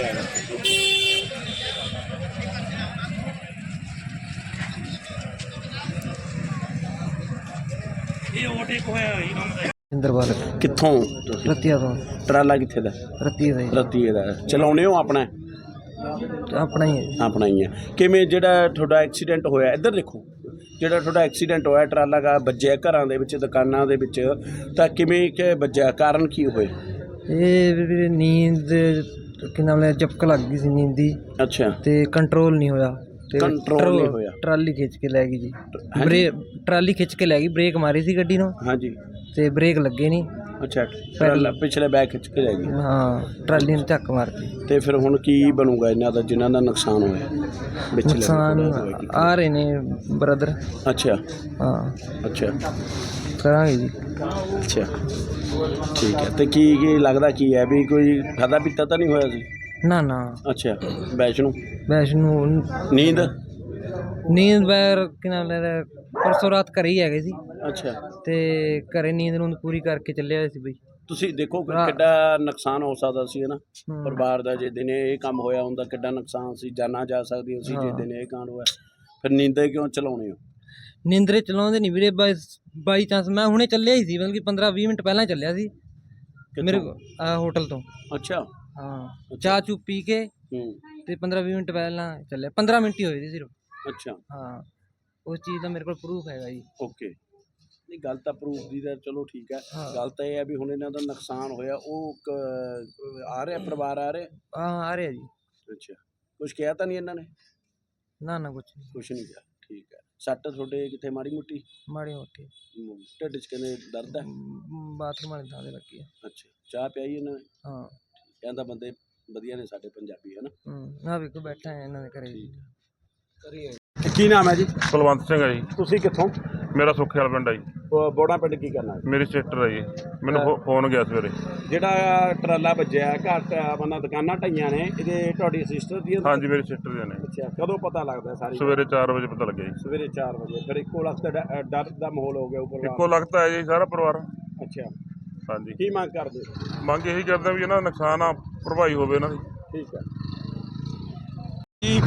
ਇਹ ਓਵਰਟੇਕ ਹੋਇਆ ਹੋਈ ਇੰਦਰਵਾਲ ਕਿੱਥੋਂ? ਤੁਸੀਂ ਰਤੀਆ ਤੋਂ। ਟਰਾਲਾ ਕਿੱਥੇ ਦਾ? ਰਤੀਆ ਦਾ ਜੀ। ਰਤੀਏ ਦਾ। ਚਲਾਉਣੇ ਹੋ ਆਪਣਾ? ਆਪਣਾ ਹੀ ਹੈ। ਆਪਣਾ ਹੀ ਹੈ। ਕਿਵੇਂ ਜਿਹੜਾ ਤੁਹਾਡਾ ਐਕਸੀਡੈਂਟ ਹੋਇਆ ਇੱਧਰ ਦੇਖੋ। ਜਿਹੜਾ ਤੁਹਾਡਾ ਐਕਸੀਡੈਂਟ ਹੋਇਆ ਟਰਾਲਾ ਦਾ ਵੱਜਿਆ ਘਰਾਂ ਦੇ ਵਿੱਚ ਦੁਕਾਨਾਂ ਦੇ ਵਿੱਚ ਤਾਂ ਕਿਵੇਂ ਕਿ ਵੱਜਿਆ? ਕਾਰਨ ਕੀ ਹੋਏ? ਇਹ ਨੀਂਦ ਕਿ ਨਾਮ ਲੈ ਜਪਕ ਲੱਗ ਗਈ ਸੀ ਨੀਂਦ ਦੀ। ਅੱਛਾ। ਤੇ ਕੰਟਰੋਲ ਨਹੀਂ ਹੋਇਆ। ਤੇ Control ਟਰੋ- ਨਹੀਂ ਹੋਇਆ। ਟਰਾਲੀ ਖਿੱਚ ਕੇ ਲੈ ਗਈ ਜੀ। ਹਾਂਜੀ? ਬ੍ਰੇਕ ਟਰਾਲੀ ਖਿੱਚ ਕੇ ਲੈ ਗਈ ਬ੍ਰੇਕ ਮਾਰੀ ਸੀ ਗੱਡੀ ਨੂੰ। ਹਾਂਜੀ। ਤੇ ਬ੍ਰੇਕ ਲੱਗੇ ਨਹੀਂ। ਅੱਛਾ ਟਰਾਲਾ ਪਿਛਲੇ ਬੈਕ ਖਿੱਚ ਕੇ ਲੈ ਗਈ। ਹਾਂ ਟਰਾਲੀ ਨੂੰ ਧੱਕ ਮਾਰਤੀ। ਤੇ ਫਿਰ ਹੁਣ ਕੀ ਬਣੂਗਾ ਇਹਨਾਂ ਦਾ ਜਿਨ੍ਹਾਂ ਦਾ ਨੁਕਸਾਨ ਹੋਇਆ? ਵਿਚਲੇ ਨੁਕਸਾਨ? ਆ ਰਹੇ ਨੇ ਬ੍ਰਦਰ ਅੱਛਾ। ਹਾਂ। ਅੱਛਾ। ਕਰਾਂਗੇ ਜੀ। ਅੱਛਾ। ਠੀਕ ਹੈ। ਤੇ ਕੀ ਕੀ ਲੱਗਦਾ ਕੀ ਹੈ ਵੀ ਕੋਈ ਖਾਦਾ ਪੀਤਾ ਤਾਂ ਨਹੀਂ ਹੋਇਆ ਸੀ? ਨਾ ਨਾ। ਅੱਛਾ। ਵੈਸ਼ਨੂੰ? ਵੈਸ਼ਨੂੰ ਨੀਂਦ? ਨੀਂਦ ਬੈਰ ਕਿ ਨਾਮ ਲੈ ਪਰਸੋਂ ਰਾਤ ਘਰੇ ਹੀ ਹੈਗੇ ਸੀ। ਅੱਛਾ। ਤੇ ਘਰੇ ਨੀਂਦ ਨੂੰ ਪੂਰੀ ਕਰਕੇ ਚੱਲੇ ਹੋਏ ਸੀ ਬਈ। ਤੁਸੀਂ ਦੇਖੋ ਕਿ। ਕਿੱਡਾ ਨੁਕਸਾਨ ਹੋ ਸਕਦਾ ਸੀ ਨਾ। ਪਰਿਵਾਰ ਦਾ ਜੇ ਦਿਨੇ ਇਹ ਕੰਮ ਹੋਇਆ ਹੁੰਦਾ ਕਿੱਡਾ ਨੁਕਸਾਨ ਸੀ ਜਾਨਾਂ ਜਾ ਸਕਦੀਆਂ ਸੀ ਜੇ। ਦਿਨੇ ਇਹ ਕਾਂਡ ਹੋਇਆ। ਫਿਰ ਨੀਂਦੇ ਕਿਉਂ ਚਲਾਉਣੇ ਹੋ ਨਿੰਦਰੇ ਚਲਾਉਂਦੇ ਨਹੀਂ ਵੀਰੇ ਬਾਈ ਬਾਈ ਚਾਂਸ ਮੈਂ ਹੁਣੇ ਚੱਲਿਆ ਹੀ ਸੀ ਮਤਲਬ ਕਿ 15 20 ਮਿੰਟ ਪਹਿਲਾਂ ਚੱਲਿਆ ਸੀ। ਮੇਰੇ ਕਿੱਥੋਂ? ਆ ਹੋਟਲ ਤੋਂ। ਅੱਛਾ। ਹਾਂ। ਚਾਹ ਚੂ ਪੀ ਕੇ ਹੂੰ। ਤੇ 15 20 ਮਿੰਟ ਪਹਿਲਾਂ ਚੱਲਿਆ। 15 ਮਿੰਟ ਹੀ ਹੋਏ ਸੀ ਸਿਰਫ। ਅੱਛਾ। ਹਾਂ। ਉਸ ਚੀਜ਼ ਦਾ ਮੇਰੇ ਕੋਲ ਪ੍ਰੂਫ ਹੈਗਾ ਜੀ। ਓਕੇ। ਨਹੀਂ ਗੱਲ ਤਾਂ ਪ੍ਰੂਫ ਦੀ ਤਾਂ ਚਲੋ ਠੀਕ ਹੈ। ਹਾਂ। ਗੱਲ ਤਾਂ ਇਹ ਹੈ ਵੀ ਹੁਣ ਇਹਨਾਂ ਦਾ ਨੁਕਸਾਨ ਹੋਇਆ ਉਹ ਕ- ਆ ਰਿਹਾ ਪਰਿਵਾਰ ਆ ਰਿਹਾ? ਹਾਂ ਆ ਰਿਹਾ ਜੀ। ਅੱਛਾ। ਕੁਝ ਕਿਹਾ ਤਾਂ ਨਹੀਂ ਇਹਨਾਂ ਨੇ? ਨਾ ਨਾ ਕੁਛ ਕੁਝ ਨਹੀਂ ਕਿਹਾ। ਸੱਟ ਤੁਹਾਡੇ ਕਿੱਥੇ ਮਾੜੀ ਮੁੱਟੀ? ਮਾੜੀ ਮੋਟੀ। ਢਿੱਡ 'ਚ ਕਹਿੰਦੇ ਦਰਦ ਹੈ? ਮ, ਬਾਥਰੂਮ ਵਾਲੇ ਥਾਂ ਤੇ ਲੱਗੀ ਆ। ਅੱਛਾ ਚਾਹ ਪਿਆਈ ਇਹਨਾਂ ਨੇ? ਹਾਂ। ਕਹਿੰਦਾ ਬੰਦੇ ਵਧੀਆ ਨੇ ਸਾਡੇ ਪੰਜਾਬੀ ਹੈ ਨਾ ਹੂੰ ਨਾ ਵੀ ਕੋ ਬੈਠਾ ਹੈ ਇਹਨਾਂ ਦੇ ਘਰੇ। ਕੀ ਨਾਮ ਹੈ ਜੀ? ਕੁਲਵੰਤ ਸਿੰਘ ਹੈ ਜੀ। ਤੁਸੀਂ ਕਿੱਥੋਂ? ਮੇਰਾ ਸੁੱਖੇ ਵਾਲਾ ਪਿੰਡ ਹੈ ਜੀ। ਬ- ਬੋੜਾ ਪਿੰਡ ਕੀ ਕਰਨਾ ਮੇਰੀ ਸਿਸਟਰ ਹੈ ਜੀ। ਮੈਨੂੰ ਫੋ- ਫੋਨ ਗਿਆ ਸਵੇਰੇ। ਜਿਹੜਾ ਟਰਾਲਾ ਵੱਜਿਆ ਘਰ ਆਪਣਾ ਦੁਕਾਨਾਂ ਢਾਈਆਂ ਨੇ ਇਹਦੇ ਤੁਹਾਡੀ ਸਿਸਟਰ ਦੀ ਹਾਂਜੀ ਮੇਰੀ ਸਿਸਟਰ ਦੇ ਨੇ। ਅੱਛਾ ਕਦੋਂ ਪਤਾ ਲੱਗਦਾ ਸਾਰੀ ਸਵੇਰੇ 4 ਵਜੇ ਪਤਾ ਲੱਗਿਆ ਜੀ। ਸਵੇਰੇ 4 ਵਜੇ ਫਿਰ ਇੱਕੋ ਲਖਤ ਡ- ਡਰ ਦਾ ਮਾਹੌਲ ਹੋ ਗਿਆ ਉੱਪਰ ਇੱਕੋ ਲੱਗਦਾ ਹੈ ਜੀ ਸਾਰਾ ਪਰਿਵਾਰ। ਅੱਛਾ। ਹਾਂਜੀ। ਕੀ ਮੰਗ ਕਰਦੇ? ਮੰਗ ਇਹੀ ਕਰਦਾ ਵੀ ਇਹਨਾਂ ਦਾ ਨੁਕਸਾਨ ਆ ਭਰਪਾਈ ਹੋਵੇ ਇਹਨਾਂ ਦੀ। ਠੀਕ ਹੈ ਜੀ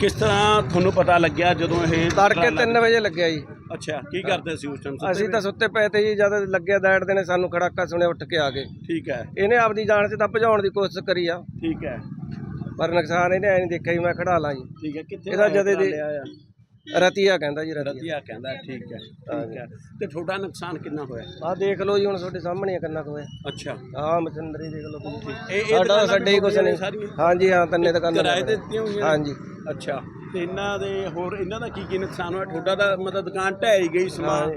ਕਿਸ ਤਰ੍ਹਾਂ ਤੁਹਾਨੂੰ ਪਤਾ ਲੱਗਿਆ ਜਦੋਂ ਇਹ ਤੜਕੇ ਟਰਾਲਾ- 3 ਵਜੇ ਲੱਗਿਆ ਜੀ। ਅੱਛਾ ਕੀ ਕਰਦੇ ਸੀ ਉਸ ਟਾਈਮ ਅਸੀਂ ਤਾਂ ਸੁੱਤੇ ਪਏ ਤੇ ਜੀ ਜਦ ਲੱਗਿਆ ਦੈੜਦੇ ਨੇ ਸਾਨੂੰ ਖੜਾਕਾ ਸੁਣਿਆ ਉੱਠ ਕੇ ਆ ਗਏ। ਠੀਕ ਹੈ। ਇਹਨੇ ਆਪਦੀ ਜਾਨ 'ਚ ਤਾਂ ਭਜਾਉਣ ਦੀ ਕੋਸ਼ਿਸ਼ ਕਰੀ ਆ। ਠੀਕ ਹੈ। ਪਰ ਨੁਕਸਾਨ ਇਹਨੇ ਐ ਨਹੀਂ ਦੇਖਿਆ ਜੀ ਮੈਂ ਖੜਾ ਲਾਂ ਜੀ। ਠੀਕ ਹੈ ਕਿੱਥੇ ਇਹਦਾ ਜਦੇ ਦੇ- ਟਰਾਲੇ ਆਇਆ? ਰਤੀਆ ਕਹਿੰਦਾ ਜੀ ਰਤੀਆ। ਰਤੀਆ ਕਹਿੰਦਾ ਠੀਕ ਹੈ ਠੀਕ ਹੈ। ਤੇ ਤੁਹਾਡਾ ਨੁਕਸਾਨ ਕਿੰਨਾ ਹੋਇਆ? ਆਹ ਦੇਖ ਲਓ ਜੀ ਹੁਣ ਤੁਹਾਡੇ ਸਾਹਮਣੇ ਕਿੰਨਾ ਕੁ ਹੋਇਆ। ਅੱਛਾ। ਆਹ ਮਸ਼ੀਨਰੀ ਦੇਖ ਲਓ ਤੁਸੀਂ। ਇਹ ਇਹ ਸਾਡਾ ਦੁਕਾਨਾਂ ਸਾਡੇ ਹੀ ਕੁਛ ਨਹੀਂ। ਸਾਰੀਆਂ? ਹਾਂਜੀ ਹਾਂ ਤੰਨੇ ਦੁਕਾਨਾਂ ਕਿਰਾਏ ਤੇ ਦਿੱਤੀਆਂ ਹੋਈਆਂ ਨੇ? ਹਾਂਜੀ। ਅੱਛਾ। ਤੇ ਇਹਨਾਂ ਦੇ ਹੋਰ ਇਹਨਾਂ ਦਾ ਕੀ ਕੀ ਨੁਕਸਾਨ ਹੋਇਆ? ਤੁਹਾਡਾ ਤਾਂ ਮਤਲਬ ਦੁਕਾਨ ਢਹਿ ਹੀ ਗਈ ਸਮਾਨ।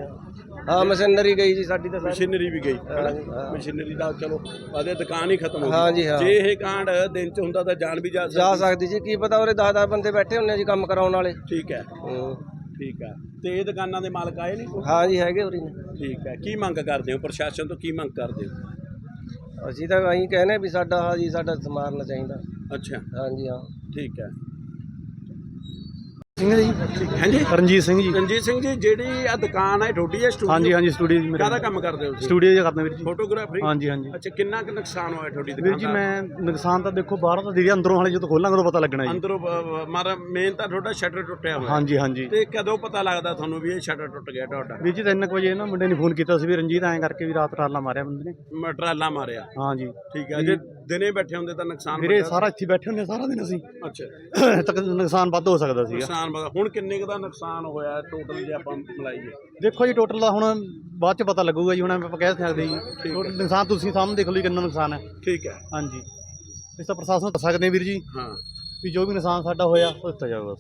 ਹਾਂ ਮਸ਼ੀਨਰੀ ਗਈ ਜੀ ਸਾਡੀ ਤਾਂ ਸਾਰੀ। ਮਸ਼ੀਨਰੀ ਵੀ ਗਈ ਹਾਂ। ਮਸ਼ੀਨਰੀ ਦਾ ਚਲੋ ਆਦੇ ਦੁਕਾਨ ਹੀ ਖਤਮ ਹੋ ਹਾਂ। ਜੇ ਇਹ ਕਾਂਡ ਦਿਨ ਚ ਹੁੰਦਾ ਤਾਂ ਜਾਨ ਵੀ ਜਾ ਜਾ ਸਕਦੀ ਸਕਦੀ ਜੀ ਕੀ ਪਤਾ ਉਹਰੇ 10-10 ਬੰਦੇ ਬੈਠੇ ਹੁੰਨੇ ਜੀ ਕੰਮ ਕਰਾਉਣ ਵਾਲੇ। ਠੀਕ ਹੈ। ਹੂੰ। ਠੀਕ ਹੈ। ਤੇ ਇਹ ਦੁਕਾਨਾਂ ਦੇ ਮਾਲਕ ਆਏ ਨਹੀਂ ਹਾਂ ਜੀ ਹੈਗੇ ਉਰੀ ਨੇ ਠੀਕ ਹੈ। ਕੀ ਮੰਗ ਕਰਦੇ ਹੋ? ਪ੍ਰਸ਼ਾਸਨ ਤੋਂ ਕੀ ਮੰਗ ਕਰਦੇ ਹੋ? ਅਸੀਂ ਤਾਂ ਅਸੀਂ ਕਹਿੰਦੇ ਵੀ ਸਾਡਾ ਹਾਂ ਜੀ ਸਾਡਾ ਸਮਾਰਨਾ ਚਾਹੀਦਾ। ਅੱਛਾ। ਹਾਂਜੀ ਹਾਂ। ਠੀਕ ਹੈ। ਸਿੰਘ ਜੀ? ਹਾਂਜੀ? ਰਣਜੀਤ ਸਿੰਘ ਜੀ। ਰਣਜੀਤ ਸਿੰਘ ਜੀ ਜਿਹੜੀ ਆ ਦੁਕਾਨ ਹੈ ਤੁਹਾਡੀ ਹੈ ਸਟੂਡੀਓ ਹਾਂਜੀ ਹਾਂਜੀ ਸਟੂਡੀਓ ਜੀ ਕਾਹਦਾ ਕੰਮ ਕਰਦੇ ਹੋ ਤੁਸੀਂ? ਸਟੂਡੀਓ ਜੀ ਕਰਦਾ ਵੀਰ ਜੀ। ਫੋਟੋਗ੍ਰਾਫਰੀ ਹਾਂਜੀ ਹਾਂਜੀ। ਅੱਛਾ ਕਿੰਨਾ ਕੁ ਨੁਕਸਾਨ ਹੋਇਆ ਤੁਹਾਡੀ ਵੀਰ ਦੁਕਾਨ ਜੀ ਦਾ ਮੈਂ ਨੁਕਸਾਨ ਤਾਂ ਦੇਖੋ ਬਾਹਰੋਂ ਤਾਂ ਦੀਦੀ ਅੰਦਰੋਂ ਹਾਲੇ ਜਦੋਂ ਖੋਲਾਂਗੇ ਉਦੋਂ ਪਤਾ ਲੱਗਣਾ ਜੀ। ਅੰਦਰੋਂ ਮਾਰਾ ਮੇਨ ਤਾਂ ਤੁਹਾਡਾ ਸ਼ਟਰ ਟੁੱਟਿਆ ਹੋਇਆ। ਹਾਂਜੀ ਹਾਂਜੀ। ਤੇ ਕਦੋਂ ਪਤਾ ਲੱਗਦਾ ਤੁਹਾਨੂੰ ਵੀ ਇਹ ਸ਼ਟਰ ਟੁੱਟ ਗਿਆ ਤੁਹਾਡਾ? ਵੀਰ ਜੀ ਤਿੰਨ ਕੁ ਵਜੇ ਨਾ ਮੁੰਡੇ ਨੇ ਫੋਨ ਕੀਤਾ ਸੀ ਵੀ ਰਣਜੀਤ ਐਂ ਕਰਕੇ ਵੀ ਰਾਤ ਟਰਾਲਾ ਮਾਰਿਆ ਬੰਦੇ ਨੇ। ਮ- ਟਰਾਲਾ ਮਾਰਿਆ। ਹਾਂਜੀ। ਠੀਕ ਹੈ ਜੇ ਦਿਨੇ ਬੈਠੇ ਹੁੰਦੇ ਤਾਂ ਨੁਕਸਾਨ ਵੀਰੇ ਵੱਡਾ- ਸਾਰਾ ਇੱਥੇ ਬੈਠੇ ਹੁੰਦੇ ਸਾਰਾ ਦਿਨ ਅਸੀਂ। ਅੱਛਾ। ਤੱਕ ਨੁਕਸਾਨ ਵੱਧ ਹੋ ਸਕਦਾ ਸੀਗਾ। ਨੁਕਸਾਨ ਵੱਡਾ। ਹੁਣ ਕਿੰਨੇ ਕੁ ਦਾ ਨੁਕਸਾਨ ਹੋਇਆ ਟੋਟਲ ਜੇ ਆਪਾਂ ਮਿਲਾਈਏ? ਦੇਖੋ ਜੀ ਟੋਟਲ ਦਾ ਹੁਣ ਬਾਅਦ ਚ ਪਤਾ ਲੱਗੂਗਾ ਜੀ ਹੁਣ ਆਪਾਂ ਕਹਿ ਸਕਦੇ ਜੀ ਟੋਟਲ ਨੁਕਸਾਨ ਤੁਸੀਂ ਸਾਹਮਣੇ ਦੇਖ ਲਓ ਜੀ ਕਿੰਨਾ ਨੁਕਸਾਨ ਹੈ। ਠੀਕ ਹੈ। ਹਾਂਜੀ। ਇਸ ਤਾਂ ਪ੍ਰਸ਼ਾਸਨ ਨੂੰ ਦੱਸ ਸਕਦੇ ਹਾਂ ਵੀਰ ਜੀ ਹਾਂ। ਵੀ ਜੋ ਵੀ ਨੁਕਸਾਨ ਸਾਡਾ ਹੋਇਆ ਉਹ ਦਿੱਤਾ ਜਾਊਗਾ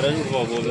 Dobra, nic w.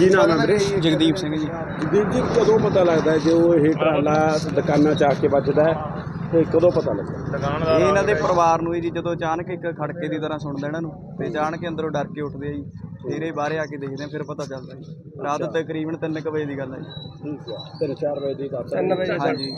ਕੀ ਨਾਮ ਹੈ ਵੀਰੇ? ਜਗਦੀਪ ਸਿੰਘ ਜੀ। ਦੀਪ ਜੀ ਕਦੋਂ ਪਤਾ ਲੱਗਦਾ ਹੈ ਜੇ ਉਹ ਇਹ ਟਰਾਲਾ ਦੁਕਾਨਾਂ ਚ ਆ ਕੇ ਵੱਜਦਾ ਹੈ ਤੇ ਕਦੋਂ ਪਤਾ ਲੱਗਦਾ ਇਹ ਇਹਨਾਂ ਦੇ ਪਰਿਵਾਰ ਨੂੰ ਹੀ ਜੀ ਜਦੋਂ ਅਚਾਨਕ ਇੱਕ ਖੜਕੇ ਦੀ ਤਰ੍ਹਾਂ ਸੁਣਦਾ ਇਹਨਾਂ ਨੂੰ ਤੇ ਅਚਾਨਕ ਅੰਦਰੋਂ ਡਰ ਕੇ ਉੱਠਦੇ ਆ ਜੀ। ਇਹ ਬਾਹਰੇ ਆ ਕੇ ਦੇਖਦੇ ਆ ਫਿਰ ਪਤਾ ਚੱਲਦਾ ਜੀ। ਰਾਤ ਤਕਰੀਬਨ 3 ਵਜੇ ਦੀ ਗੱਲ ਹੈ ਜੀ। ਠੀਕ ਹੈ ਤਿੰਨ ਚਾਰ ਵਜੇ ਦੀ ਦੱਸ ਤਿੰਨ ਵਜੇ ਹਾਂਜੀ।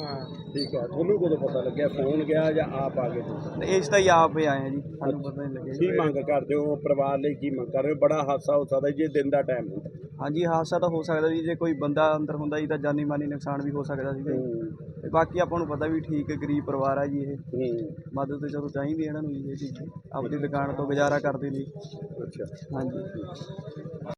ਠੀਕ ਹੈ ਤੁਹਾਨੂੰ ਕਦੋਂ ਪਤਾ ਲੱਗਿਆ? ਫੋਨ ਗਿਆ ਜਾਂ ਆਪ ਆ ਗਏ ਤੁਸੀਂ? ਤੇ ਇਸ ਤਾਂ ਹੀ ਆਪ ਹੀ ਆਏ ਆ ਜੀ ਸਾਨੂੰ ਪਤਾ ਨਹੀਂ ਲੱਗਿਆ ਕੀ ਮੰਗ ਕਰਦੇ ਹੋ? ਪਰਿਵਾਰ ਲਈ ਕੀ ਮੰਗ ਕਰ ਰਹੇ ਹੋ? ਬੜਾ ਹਾਦਸਾ ਹੋ ਸਕਦਾ ਜੇ ਦਿਨ ਦਾ ਟਾਈਮ ਹੁੰਦਾ। ਹਾਂਜੀ ਹਾਦਸਾ ਤਾਂ ਹੋ ਸਕਦਾ ਜੀ ਜੇ ਕੋਈ ਬੰਦਾ ਅੰਦਰ ਹੁੰਦਾ ਜੀ ਤਾਂ ਜਾਨੀ ਮਾਨੀ ਨੁਕਸਾਨ ਵੀ ਹੋ ਸਕਦਾ ਸੀ ਤੇ ਬਾਕੀ ਆਪਾਂ ਨੂੰ ਪਤਾ ਵੀ ਠੀਕ ਹੈ, ਗਰੀਬ ਪਰਿਵਾਰ ਆ ਜੀ ਇਹ। ਹੂੰ। ਮਦਦ ਤੇ ਚਲੋ ਚਾਹੀਦੀ ਹੈ ਇਹਨਾਂ ਨੂੰ ਜੀ ਇਹ ਚੀਜ਼। ਆਪਣੀ ਦੁਕਾਨ ਤੋਂ ਗੁਜ਼ਾਰਾ ਕਰਦੇ ਨੇ ਅੱਛਾ। ਹਾਂਜੀ।